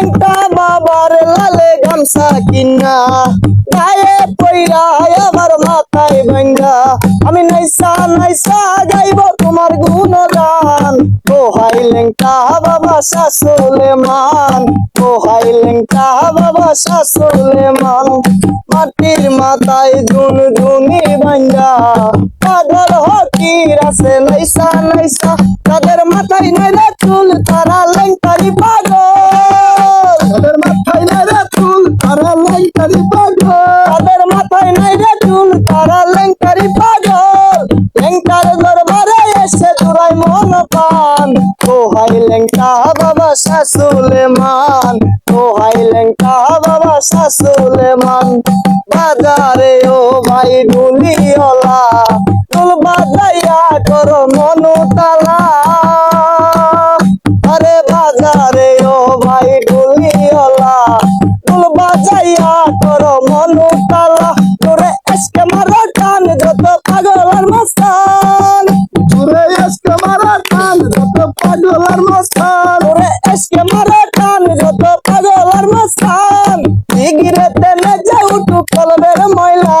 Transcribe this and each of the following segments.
তো বাবা লাল গংসা কি না নাইয়ে কইলায় মরমাতাই বন্যা আমি নাইসা নাইসা গাইবো তোমার গুণগান ওহাই লঙ্কা বাবা শ্বশুরমান ওহাই লঙ্কা বাবা শ্বশুরমান মাটির মাথায় যুন যুঁমি বন্যা আঘর হকি রসে নাইসা নাইসা আদার মাথায় নাই রে চুল তারা লঙ্কা রি ও লেংকা লেংটা বাবা শাসুলে মান ও লেংকা লেংটা বাবা শাসুলে মান বাজারে ও ভাই ডুলিওলা ডুল বাজাইয়া কর মনু তালা পাগলার মস্তান ওরে এসকে মারে টান যত পাগলার মস্তান সিগরেটে নেচে উঠু কলবের ময়লা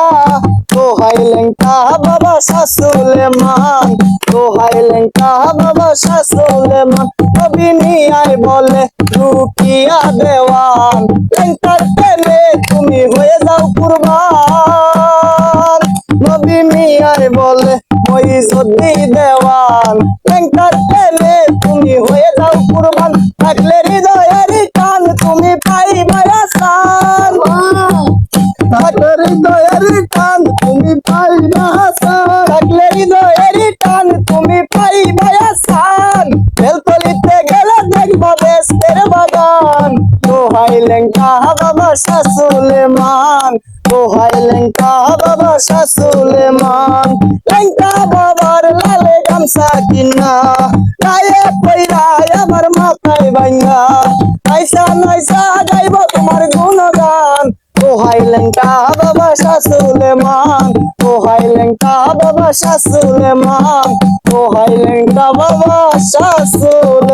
তোহাই লেঙ্কা বাবা শাসুলে মান তোহাই লেঙ্কা বাবা শাসুলে মান অভিনিয়ায় বলে লুকিয়া দেওয়ান লেঙ্কার প্রেমে তুমি হয়ে যাও কুরবান নবী বলে ওই যদি দেওয়ান লেঙ্কার প্রেমে তুমি পাইবা হাসান থাকলে হৃদয়েরই টান তুমি পাইবা হাসান বেলতলিতে গেলে দেখবা বেস্তের বাগান দোহাই লেঙ্কা বাবা শাসুলেমান দোহাই লেঙ্কা বাবা শাসুলেমান লেঙ্কা বাবার লালে গামছা কিনা গায়ে পৈরা আমার মাথায় ভাঙ্গা পয়সা নয়সা লেঙ্কা বাবা শাসুলে মান ওহাই লেঙ্কা বাবা শাসুলে মান ওহাই লেঙ্কা বাবা শাসুল